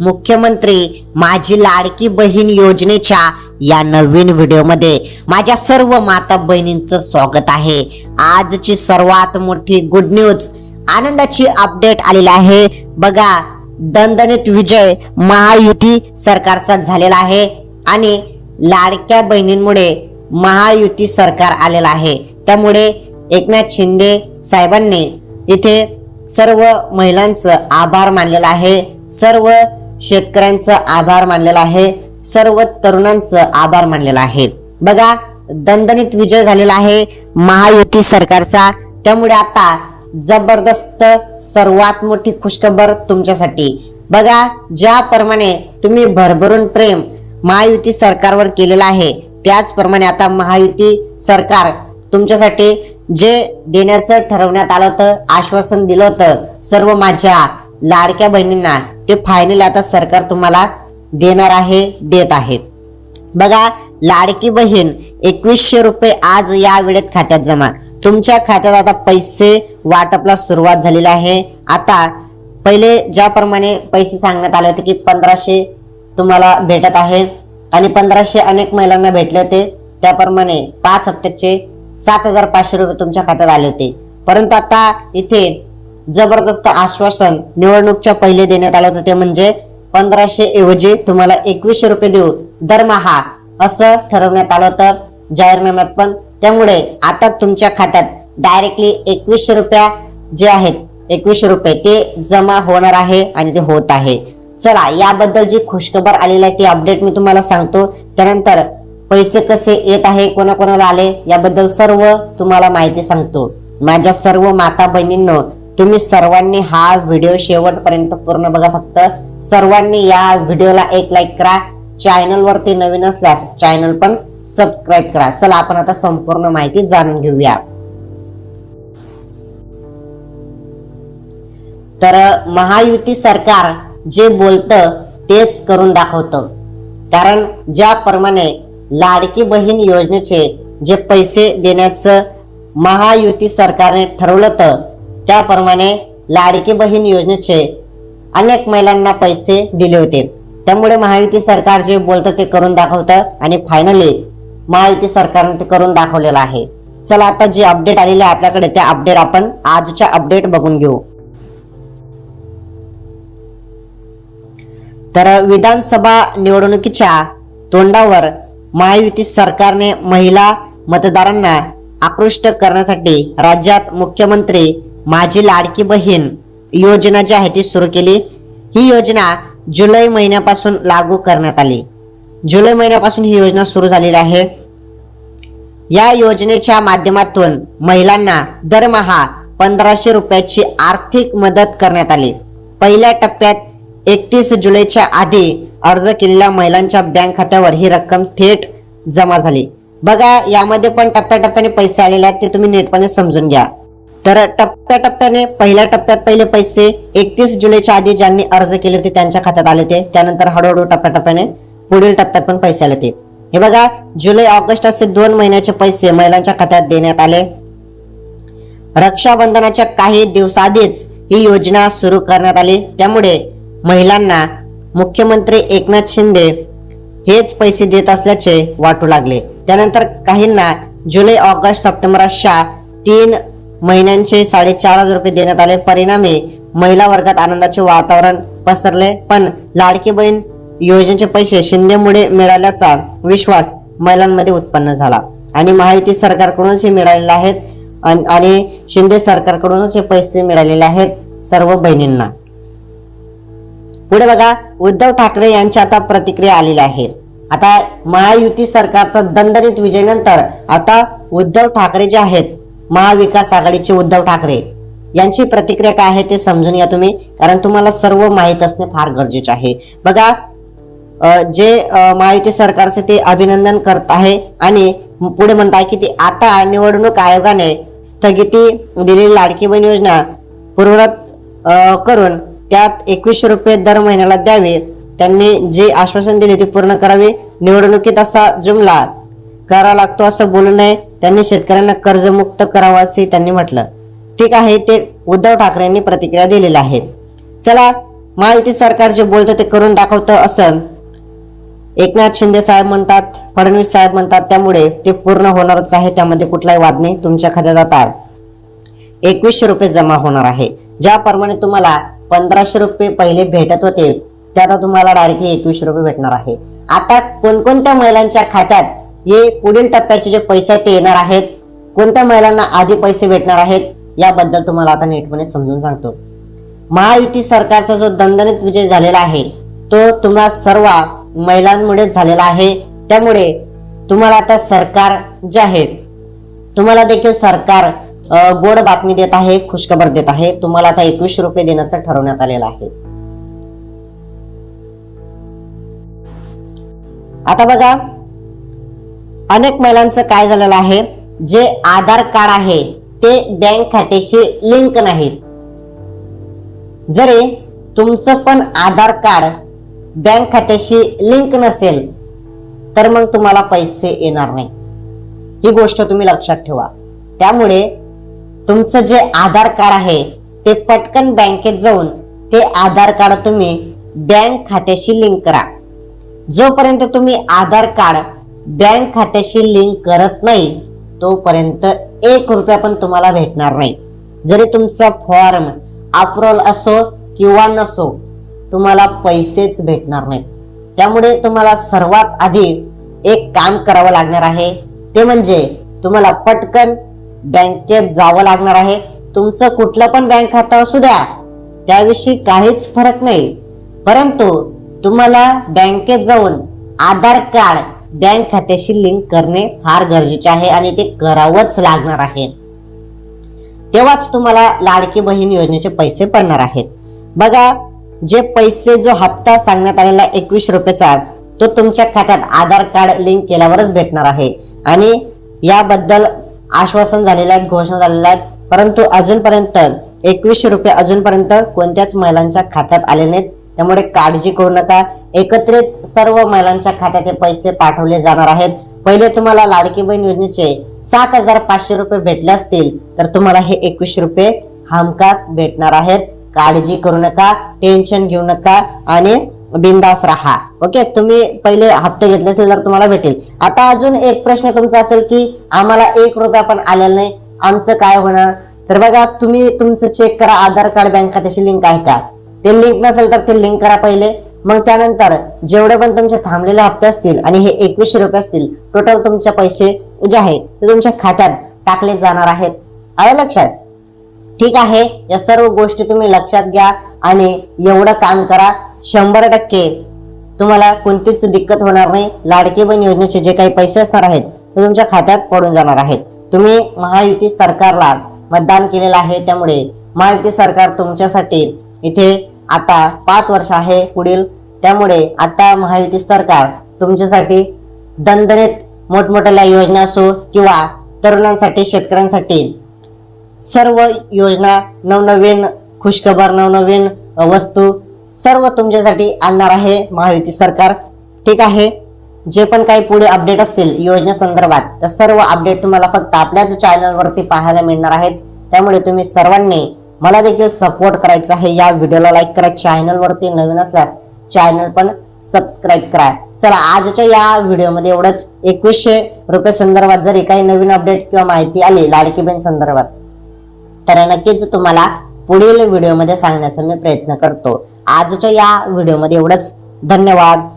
मुख्यमंत्री माझी लाडकी बहीण योजनेच्या या नवीन व्हिडिओमध्ये माझ्या सर्व माता बहिणींचं स्वागत आहे. आजची सर्वात मोठी गुड न्यूज आनंदाची अपडेट आलेली आहे. बघा दणदणीत विजय महायुती सरकारचा झालेला आहे आणि लाडक्या बहिणींमुळे महायुती सरकार आलेलं आहे. त्यामुळे एकनाथ शिंदे साहेबांनी इथे सर्व महिलांचं आभार मानलेला आहे. सर्व शेतकऱ्यांचं आभार मानलेला आहे. सर्व तरुणांचं आभार मानलेला आहे. बघा दणदणीत विजय झालेला आहे महायुती सरकारचा. त्यामुळे आता जबरदस्त सर्वात मोठी खुशखबर तुमच्यासाठी. बघा ज्याप्रमाणे तुम्ही भरभरून प्रेम महायुती सरकारवर केलेलं आहे त्याचप्रमाणे आता महायुती सरकार तुमच्यासाठी जे देण्याचं ठरवण्यात आलं होतं आश्वासन दिलं होतं सर्व माझ्या लाडक्या बहिणींना ते फायनल आता सरकार तुम्हाला देणार आहे देत आहे बघा लाडकी बहीण एकवीसशे रुपये आज या वेळेत खात्यात जमा. तुमच्या खात्यात आता पैसे वाटपला सुरुवात झालेली आहे. आता पहिले ज्याप्रमाणे पैसे सांगण्यात आले होते की पंधराशे तुम्हाला भेटत आहे आणि पंधराशे अनेक महिलांना भेटले होते. त्याप्रमाणे पाच हप्त्याचे सात हजार पाचशे रुपये तुमच्या खात्यात आले होते. परंतु आता इथे जबरदस्त आश्वासन निवडणूकच्या पहिले देण्यात आलं होतं. ते म्हणजे पंधराशे ऐवजी तुम्हाला एकवीसशे रुपये देऊ दरमहा असं ठरवण्यात आलं होतं. जाहीरनाम्यात पण. त्यामुळे आता तुमच्या खात्यात डायरेक्टली एकवीसशे रुपया जे आहेत एकवीसशे रुपये ते जमा होणार आहे आणि ते होत आहे. चला याबद्दल जी खुशखबर आलेली आहे ती अपडेट मी तुम्हाला सांगतो. त्यानंतर पैसे कसे येत आहे कोणाकोणाला आले याबद्दल सर्व तुम्हाला माहिती सांगतो. माझ्या सर्व माता बहिणींनो तुम्ही सर्वांनी हा व्हिडिओ शेवटपर्यंत पूर्ण बघा फक्त. सर्वांनी या व्हिडिओला एक लाईक करा. चॅनल वरती नवीन असल्यास चॅनल पण सबस्क्राईब करा. चला आपण आता संपूर्ण माहिती जाणून घेऊया. तर महायुती सरकार जे बोलतं तेच करून दाखवतं. कारण ज्याप्रमाणे लाडकी बहीण योजनेचे जे पैसे देण्याचं महायुती सरकारने ठरवलं तर त्याप्रमाणे लाडकी बहीण योजनेचे अनेक महिलांना पैसे दिले होते. त्यामुळे महायुती सरकार जे बोलतं ते करून दाखवतं आणि फायनली महायुती सरकारने ते करून दाखवलेलं आहे. चला आता जे अपडेट आलेले आहे आपल्याकडे त्या अपडेट आपण आजच्या अपडेट बघून घेऊ. तर विधानसभा निवडणुकीच्या तोंडावर महायुती सरकारने महिला मतदारांना आकृष्ट करण्यासाठी राज्यात मुख्यमंत्री माझी लाडकी बहीण योजना जी आहे ती सुरू केली. ही योजना जुलै महिन्यापासून लागू करण्यात आली. जुलै महिन्यापासून ही योजना सुरू झालेली आहे. या योजनेच्या माध्यमातून महिलांना दरमहा पंधराशे रुपयाची आर्थिक मदत करण्यात आली. पहिल्या टप्प्यात एकतीस जुलैच्या आधी अर्ज केलेल्या महिलांच्या बँक खात्यावर ही रक्कम थेट जमा झाली. बघा यामध्ये पण टप्प्याटप्प्याने पैसे आलेले आहेत ते तुम्ही नीटपणे समजून घ्या. तर टप्प्याटप्प्याने पहिल्या टप्प्यात पहिले पैसे एकतीस जुलैच्या आधी ज्यांनी अर्ज केले होते त्यांच्या खात्यात आले होते. त्यानंतर हळूहळू टप्प्याटप्प्याने पुढील टप्प्यात पण पैसे आले होते. हे बघा जुलै ऑगस्ट असे दोन महिन्याचे पैसे महिलांच्या खात्यात देण्यात आले. रक्षाबंधनाच्या काही दिवसाआधीच ही योजना सुरू करण्यात आली. त्यामुळे महिलांना मुख्यमंत्री एकनाथ शिंदे हेच पैसे देत असल्याचे वाटू लागले. त्यानंतर काहींना जुलै ऑगस्ट सप्टेंबर अशा तीन महिन्यांचे साडेचार हजार रुपये देण्यात आले. परिणामी महिला वर्गात आनंदाचे वातावरण पसरले. पण लाडकी बहीण योजनेचे पैसे शिंदेमुळे मिळाल्याचा विश्वास महिलांमध्ये उत्पन्न झाला. आणि महायुती सरकारकडूनच हे मिळालेले आहेत. अन- आणि शिंदे सरकारकडूनच हे पैसे मिळालेले आहेत सर्व बहिणींना. पुढे बघा उद्धव ठाकरे यांची आता प्रतिक्रिया आलेली आहे. आता महायुती सरकारचा दणदणीत विजयनंतर आता उद्धव ठाकरे जे आहेत महाविकास आघाडीचे उद्धव ठाकरे यांची प्रतिक्रिया काय आहे ते समजून घ्या तुम्ही कारण तुम्हाला सर्व माहीत असणे फार गरजेचे आहे. बघा जे महायुती सरकारचे ते अभिनंदन करत आहे आणि पुढे म्हणत आहे की ते आता निवडणूक आयोगाने स्थगिती दिलेली लाडकी बहीण योजना पूर्वत करून त्यात एकवीसशे रुपये दर महिन्याला द्यावे. त्यांनी जे आश्वासन दिले ते पूर्ण करावे. निवडणुकीत असा जुमला करावा लागतो असं बोलू नये. त्यांनी शेतकऱ्यांना कर्जमुक्त करावं असे त्यांनी म्हटलं. ठीक आहे ते उद्धव ठाकरेंनी प्रतिक्रिया दिलेली आहे. चला महायुती सरकार जे बोलतं ते करून दाखवतं असं. एकनाथ शिंदे साहेब म्हणतात फडणवीस साहेब म्हणतात त्यामुळे ते पूर्ण होणारच आहे. त्यामध्ये कुठलाही वाद नाही. तुमच्या खात्यात आता एकवीसशे रुपये जमा होणार आहे. ज्याप्रमाणे तुम्हाला पंधराशे रुपये पहिले भेटत होते त्या आता तुम्हाला डायरेक्टली एकवीसशे रुपये भेटणार आहे. आता कोणकोणत्या महिलांच्या खात्यात हे पुढील टप्प्याचे जे पैसे आहेत ते येणार आहेत. कोणत्या महिलांना आधी पैसे भेटणार आहेत याबद्दल तुम्हाला आता नीटपणे समजून सांगतो. महायुती सरकारचा जो दणदणीत विजय झालेला आहे तो तुम्हा सर्व महिलांमुळेच झालेला आहे. त्यामुळे तुम्हाला आता सरकार जे आहे तुम्हाला देखील सरकार गोड बातमी देत आहे खुशखबर देत आहे. तुम्हाला आता एकवीसशे रुपये देण्याचं ठरवण्यात आलेलं आहे. आता बघा अनेक महिलांचं काय झालेलं आहे? जे आधार कार्ड आहे ते बँक खात्याशी लिंक नाही. जरी तुमचं पण आधार कार्ड बँक खात्याशी लिंक नसेल तर मग तुम्हाला पैसे येणार नाही. ही गोष्ट तुम्ही लक्षात ठेवा. त्यामुळे तुमचं जे आधार कार्ड आहे ते पटकन बँकेत जाऊन ते आधार कार्ड तुम्ही बँक खात्याशी लिंक करा. जोपर्यंत तुम्ही आधार कार्ड बँक खात्याशी लिंक करत नाही तोपर्यंत एक रुपया पण तुम्हाला भेटणार नाही. जरी तुमचा फॉर्म अप्रुव्हल असो किंवा नसो तुम्हाला पैसेच भेटणार नाही त्यामुळे तुम्हाला सर्वात आधी एक काम करावं लागणार आहे. ते म्हणजे तुम्हाला पटकन बँकेत जावं लागणार आहे. तुमचं कुठलं पण बँक खातं असू द्या त्याविषयी काहीच फरक नाही. परंतु तुम्हाला बँकेत जाऊन आधार कार्ड बँक खात्याशी लिंक करणे फार गरजेचे आहे आणि ते करावंच लागणार आहे. तेव्हाच तुम्हाला लाडकी बहीण योजनेचे पैसे पडणार आहेत. बघा जे पैसे जो हप्ता सांगण्यात आलेला एकवीस रुपयाचा तो तुमच्या खात्यात आधार कार्ड लिंक केल्यावरच भेटणार आहे. आणि याबद्दल आश्वासन झालेलं आहे घोषणा झालेल्या आहेत. परंतु अजूनपर्यंत एकवीसशे रुपये अजूनपर्यंत कोणत्याच महिलांच्या खात्यात आले नाहीत. त्यामुळे काळजी करू नका. एकत्रित सर्व महिलांच्या खात्यात हे पैसे पाठवले जाणार आहेत. पहिले तुम्हाला लाडकी बहीण योजनेचे सात हजार पाचशे रुपये भेटले असतील तर तुम्हाला हे एकवीसशे रुपये हमखास भेटणार आहेत. काळजी करू नका टेन्शन घेऊ नका आणि बिंदास राहा. ओके तुम्ही पहिले हप्ते घेतले असेल तर तुम्हाला भेटेल. आता अजून एक प्रश्न तुमचा असेल की आम्हाला एक रुपया पण आलेला नाही. आमचं काय होणार? तर बघा तुम्ही तुमचं चेक करा आधार कार्ड बँक खात्याशी लिंक आहे का? ते लिंक नसेल तर ते लिंक करा पहिले. मग त्यानंतर जेवढे पण तुमचे थांबलेले हप्ते असतील आणि हे एकवीसशे रुपये असतील टोटल तुमचे पैसे जे आहे ते तुमच्या खात्यात टाकले जाणार आहेत. आलं लक्षात? ठीक आहे या सर्व गोष्टी तुम्ही लक्षात घ्या आणि एवढं काम करा. शंभर टक्के तुम्हाला कोणतीच दिक्कत होणार नाही. लाडकी बहीण योजनेचे जे काही पैसे असणार आहेत ते तुमच्या खात्यात पडून जाणार आहेत. तुम्ही महायुती सरकारला मतदान केलेलं आहे त्यामुळे महायुती सरकार तुमच्यासाठी इथे आता पाच वर्ष आहे पुढील. त्यामुळे आता महायुती सरकार तुमच्यासाठी दणदणीत मोठमोठ्या योजना असो किंवा तरुणांसाठी शेतकऱ्यांसाठी सर्व योजना नवनवीन खुशखबर नवनवीन वस्तू सर्व तुमच्यासाठी आणणार आहे महायुती सरकार. ठीक आहे? जे पण काही पुढे अपडेट असतील योजने संदर्भात तर सर्व अपडेट तुम्हाला फक्त आपल्याच चॅनलवरती पाहायला मिळणार आहेत. त्यामुळे तुम्ही सर्वांनी मला देखील सपोर्ट करायचा आहे. या व्हिडिओला लाईक करा. चॅनलवरती नवीन असल्यास चॅनल पण सबस्क्राईब करा. चला आजच्या या व्हिडिओमध्ये एवढंच. एकवीसशे रुपये संदर्भात जरी काही नवीन अपडेट किंवा माहिती आली लाडकी बहीण संदर्भात तर नक्कीच तुम्हाला पुढील व्हिडिओमध्ये सांगण्याचा मी प्रयत्न करतो. आजच्या या व्हिडिओमध्ये एवढंच. धन्यवाद.